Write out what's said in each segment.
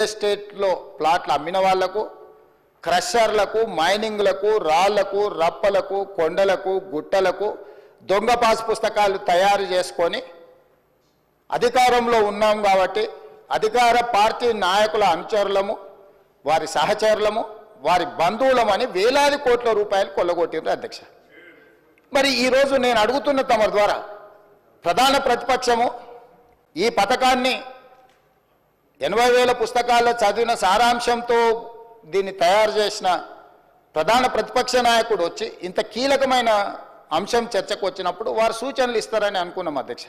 ఎస్టేట్లో ప్లాట్లు అమ్మిన వాళ్ళకు క్రషర్లకు మైనింగ్లకు రాళ్ళకు రప్పలకు కొండలకు గుట్టలకు దొంగ పాస్ పుస్తకాలు తయారు చేసుకొని అధికారంలో ఉన్నాం కాబట్టి అధికార పార్టీ నాయకుల అనుచరులము వారి సహచరులము వారి బంధువులమని వేలాది కోట్ల రూపాయలు కొల్లగొట్టిండ్రు అధ్యక్ష. మరి ఈరోజు నేను అడుగుతున్న తమ ద్వారా ప్రధాన ప్రతిపక్షము ఈ పథకాన్ని ఎనభై వేల పుస్తకాల్లో చదివిన సారాంశంతో దీన్ని తయారు చేసిన ప్రధాన ప్రతిపక్ష నాయకుడు వచ్చి ఇంత కీలకమైన అంశం చర్చకు వచ్చినప్పుడు వారు సూచనలు ఇస్తారని అనుకున్నాం అధ్యక్ష.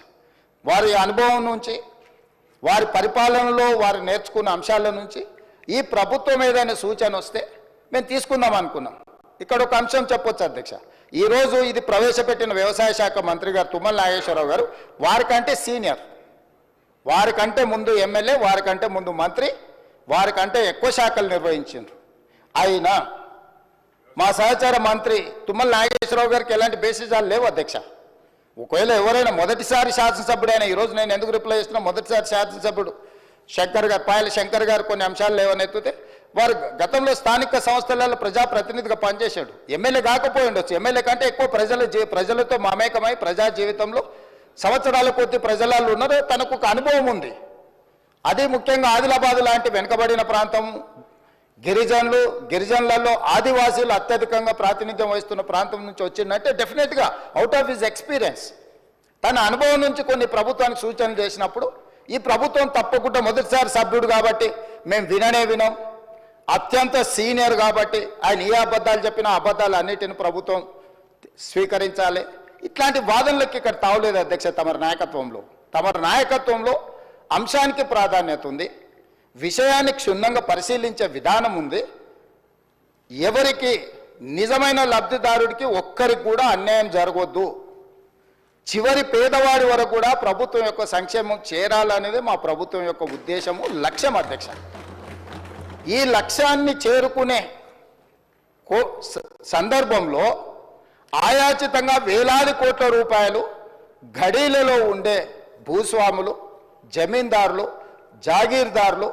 వారి అనుభవం నుంచి వారి పరిపాలనలో వారు నేర్చుకున్న అంశాల నుంచి ఈ ప్రభుత్వం ఏదైనా సూచన వస్తే మేము తీసుకుందాం అనుకున్నాం. ఇక్కడ ఒక అంశం చెప్పొచ్చు అధ్యక్ష. ఈరోజు ఇది ప్రవేశపెట్టిన వ్యవసాయ శాఖ మంత్రి గారు తుమ్మల నాగేశ్వరరావు గారు వారికంటే సీనియర్. వారికంటే ముందు ఎమ్మెల్యే వారికంటే ముందు మంత్రి వారికంటే ఎక్కువ శాఖలు నిర్వహించారు అయినా మా సహచార మంత్రి తుమ్మల నాగేశ్వరరావు గారికి ఎలాంటి బేసిజాలు లేవు అధ్యక్ష. ఒకవేళ ఎవరైనా మొదటిసారి శాసనసభ్యుడైనా ఈరోజు నేను ఎందుకు రిప్లై చేస్తున్నా మొదటిసారి శాసనసభ్యుడు శంకర్ గారు పాయల శంకర్ గారు కొన్ని అంశాలు లేవనెత్తితే వారు గతంలో స్థానిక సంస్థలలో ప్రజాప్రతినిధిగా పనిచేశాడు. ఎమ్మెల్యే కాకపోయి ఉండొచ్చు. ఎమ్మెల్యే కంటే ఎక్కువ ప్రజల ప్రజలతో మమేకమై ప్రజా జీవితంలో సంవత్సరాల కొద్ది ప్రజలలో ఉన్నారు తనకు ఒక అనుభవం ఉంది. అది ముఖ్యంగా ఆదిలాబాద్ లాంటి వెనుకబడిన ప్రాంతం గిరిజనులు గిరిజనులలో ఆదివాసీలు అత్యధికంగా ప్రాతినిధ్యం వహిస్తున్న ప్రాంతం నుంచి వచ్చిందంటే డెఫినెట్గా అవుట్ ఆఫ్ హిజ్ ఎక్స్పీరియన్స్ తన అనుభవం నుంచి కొన్ని ప్రభుత్వానికి సూచనలు చేసినప్పుడు ఈ ప్రభుత్వం తప్పకుండా మొదటిసారి సభ్యుడు కాబట్టి మేము విననే వినం. అత్యంత సీనియర్ కాబట్టి ఆయన ఏ అబద్ధాలు చెప్పినా అబద్ధాలు అన్నిటిని ప్రభుత్వం స్వీకరించాలి. ఇట్లాంటి వాదనలకు ఇక్కడ తావలేదు అధ్యక్ష తమరి నాయకత్వంలో. తమరి నాయకత్వంలో అంశానికి ప్రాధాన్యత ఉంది. విషయాన్ని క్షుణ్ణంగా పరిశీలించే విధానం ఉంది. ఎవరికి నిజమైన లబ్ధిదారుడికి ఒక్కరికి కూడా అన్యాయం జరగొద్దు. చివరి పేదవాడి వరకు కూడా ప్రభుత్వం యొక్క సంక్షేమం చేరాలనేది మా ప్రభుత్వం యొక్క ఉద్దేశము లక్ష్యం అధ్యక్ష. ఈ లక్ష్యాన్ని చేరుకునే కో- స- సందర్భంలో ఆయాచితంగా వేలాది కోట్ల రూపాయలు గడీలలో ఉండే భూస్వాములు జమీందారులు జాగీర్దారులు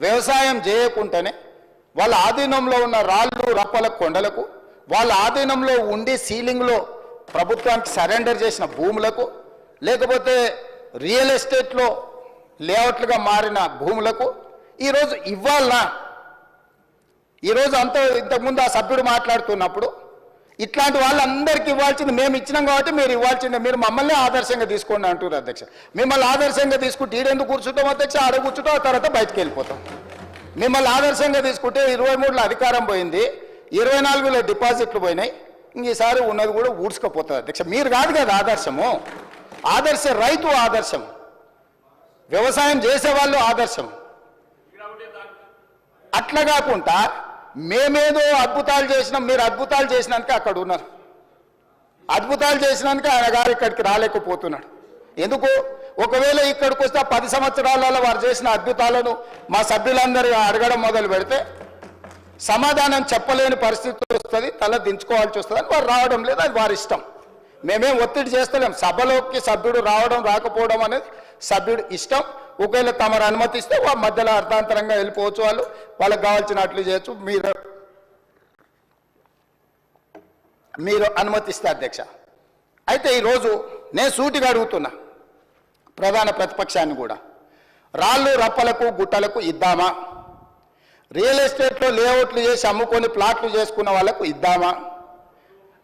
వ్యవసాయం చేయకుండానే వాళ్ళ ఆధీనంలో ఉన్న రాళ్ళు రప్పల కొండలకు వాళ్ళ ఆధీనంలో ఉండి సీలింగ్లో ప్రభుత్వానికి సరెండర్ చేసిన భూములకు లేకపోతే రియల్ ఎస్టేట్లో లేఅవుట్లుగా మారిన భూములకు ఈరోజు ఇవ్వాలనా? ఈరోజు అంత ఇంతకుముందు ఆ సభ్యుడు మాట్లాడుతున్నప్పుడు ఇట్లాంటి వాళ్ళందరికీ ఇవ్వాల్సింది మేము ఇచ్చినాం కాబట్టి మీరు ఇవ్వాల్సిందే. మీరు మమ్మల్ని ఆదర్శంగా తీసుకోండి అంటారు అధ్యక్ష. మిమ్మల్ని ఆదర్శంగా తీసుకుంటే ఈడెందుకు కూర్చుంటాం అధ్యక్ష? ఆడ కూర్చుంటాం ఆ తర్వాత బయటకు వెళ్ళిపోతాం. మిమ్మల్ని ఆదర్శంగా తీసుకుంటే ఇరవై మూడులో అధికారం పోయింది ఇరవై నాలుగులో డిపాజిట్లు పోయినాయి ఇంక ఈసారి ఉన్నది కూడా ఊడ్చుకపోతుంది అధ్యక్ష. మీరు కాదు కదా ఆదర్శము. ఆదర్శ రైతు ఆదర్శం. వ్యవసాయం చేసేవాళ్ళు ఆదర్శం. అట్లా కాకుండా మేమేదో అద్భుతాలు చేసినాం మీరు అద్భుతాలు చేసినాక అక్కడ ఉన్నారు. అద్భుతాలు చేసినాక ఆయన గారు ఇక్కడికి రాలేకపోతున్నాడు. ఎందుకు? ఒకవేళ ఇక్కడికి వస్తే పది సంవత్సరాలలో వారు చేసిన అద్భుతాలను మా సభ్యులందరూ అడగడం మొదలు పెడితే సమాధానం చెప్పలేని పరిస్థితి వస్తుంది తల దించుకోవాల్సి వస్తుంది అని వారు రావడం లేదు అది వారి ఇష్టం. మేమేం ఒత్తిడి చేస్తలేం. సభలోకి సభ్యుడు రావడం రాకపోవడం అనేది సభ్యుడు ఇష్టం. ఒకవేళ తమరు అనుమతిస్తే మధ్యలో అర్థాంతరంగా వెళ్ళిపోవచ్చు వాళ్ళు. వాళ్ళకి కావాల్సినట్లు చేయొచ్చు. మీరు మీరు అనుమతిస్తే అధ్యక్ష. అయితే ఈరోజు నేను సూటిగా అడుగుతున్నా. ప్రధాన ప్రతిపక్షాన్ని కూడా. రాళ్ళు రప్పలకు గుట్టలకు ఇద్దామా? రియల్ ఎస్టేట్లో లేఅవుట్లు చేసి అమ్ముకొని ప్లాట్లు చేసుకున్న వాళ్ళకు ఇద్దామా?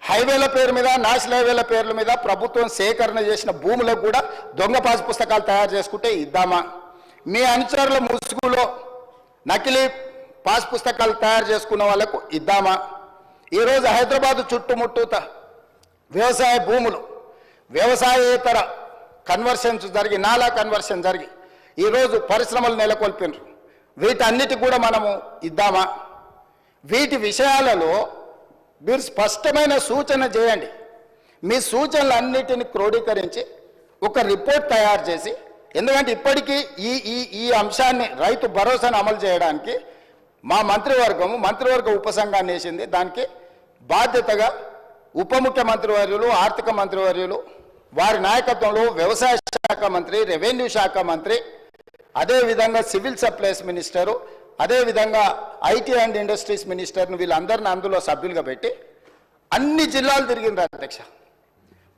హైవేల పేరు మీద నేషనల్ హైవేల పేర్ల మీద ప్రభుత్వం సేకరణ చేసిన భూములకు కూడా దొంగ పాస్ పుస్తకాలు తయారు చేసుకుంటే ఇద్దామా? మీ అనుచరుల ముసుగులో నకిలీ పాస్ పుస్తకాలు తయారు చేసుకున్న వాళ్ళకు ఇద్దామా? ఈరోజు హైదరాబాద్ చుట్టుముట్టూత వ్యవసాయ భూములు వ్యవసాయేతర కన్వర్షన్స్ జరిగి నాలా కన్వర్షన్ జరిగి ఈరోజు పరిశ్రమలు నెలకొల్పినారు. వీటన్నిటి కూడా మనము ఇద్దామా? వీటి విషయాలలో మీరు స్పష్టమైన సూచన చేయండి. మీ సూచనలన్నిటిని క్రోడీకరించి ఒక రిపోర్ట్ తయారు చేసి ఎందుకంటే ఇప్పటికీ ఈ ఈ ఈ అంశాన్ని రైతు భరోసాను అమలు చేయడానికి మా మంత్రివర్గము మంత్రివర్గ ఉపసంఘాన్ని వేసింది. దానికి బాధ్యతగా ఉప ముఖ్యమంత్రి వర్యులు ఆర్థిక మంత్రి వర్యులు వారి నాయకత్వంలో వ్యవసాయ శాఖ మంత్రి రెవెన్యూ శాఖ మంత్రి అదేవిధంగా సివిల్ సప్లైస్ మినిస్టరు అదేవిధంగా ఐటీ అండ్ ఇండస్ట్రీస్ మినిస్టర్ను వీళ్ళందరిని అందులో సభ్యులుగా పెట్టి అన్ని జిల్లాలు తిరిగిండ్రు అధ్యక్ష.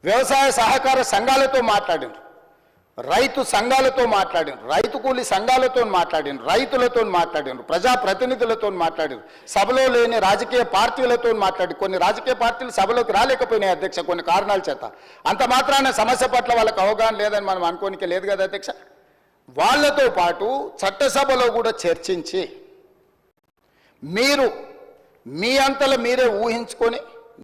వ్యవసాయ సహకార సంఘాలతో మాట్లాడిండ్రు. రైతు సంఘాలతో మాట్లాడిండ్రు. రైతు కూలి సంఘాలతో మాట్లాడిండ్రు. రైతులతో మాట్లాడిండ్రు. ప్రజాప్రతినిధులతో మాట్లాడిండ్రు. సభలో లేని రాజకీయ పార్టీలతో మాట్లాడి కొన్ని రాజకీయ పార్టీలు సభలోకి రాలేకపోయినాయి అధ్యక్ష కొన్ని కారణాల చేత. అంత మాత్రాన సమస్య పట్ల వాళ్ళకి అవగాహన లేదని మనం అనుకోనికి లేదు కదా అధ్యక్ష? వాళ్ళతో పాటు చట్టసభలో కూడా చర్చించి మీరు మీ అంతలో మీరే ఊహించుకొని